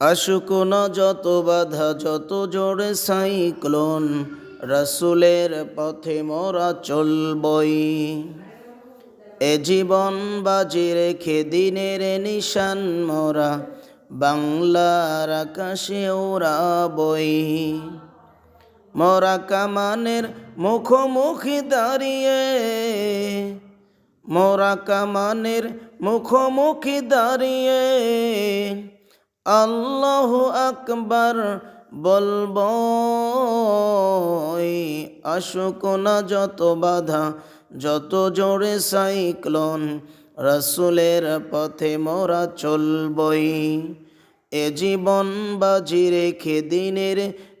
আসুক না যত বাধা, যত জোরে সাইক্লোন, রসুলের পথে মোরা চলবই। এ জীবন বাজি রেখে দিনের নিশান মোরা, বাংলার আকাশে ওরা বই মোরা কামানের মুখোমুখি দাঁড়িয়ে, মোরা কামানের মুখোমুখি দাঁড়িয়ে আল্লাহ আকবার বলব আসুক না যত বাধা, যত জোরে সাইক্লোন, রসুলের পথে মোরা চলবই। এ জীবন বাজি রেখে দিনের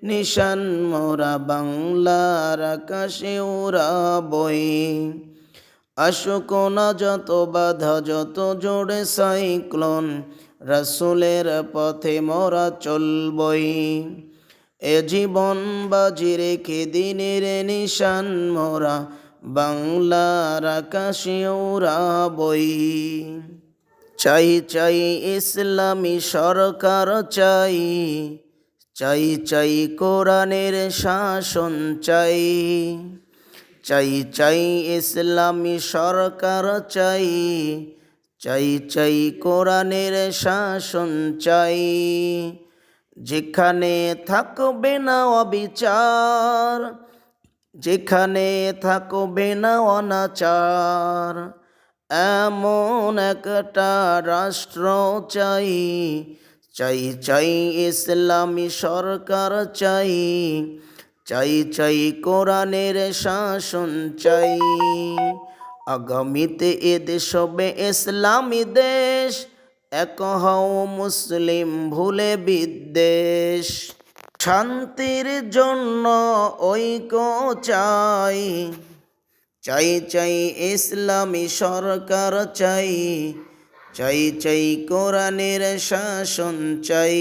নিশান মোরা বাংলার আকাশে বই আসুক না যত বাধা, যত জোরে সাইক্লোন রসুলের পথে মোরা চলবই। এ জীবন বাজি রেখে দিনের নিশান মোরা, বাংলার আকাশে বই চাই চাই ইসলামী সরকার চাই চাই চাই কোরআনের শাসন চাই। চাই চাই ইসলামী সরকার চাই চাই চাই কোরআনের শাসন চাই। যেখানে থাকবে না অবিচার, যেখানে থাকবে না অনাচার, এমন একটা রাষ্ট্র চাই চাই চাই ইসলামী সরকার চাই চাই চাই কোরআনের শাসন চাই। আগামীতে এ দেশ হবে ইসলামী দেশ, এক হও মুসলিম ভুলে বিদ্বেষ। শান্তির জন্য ঐক্য চাই চাই চাই ইসলামী সরকার চাই চাই চাই কোরআনের শাসন চাই।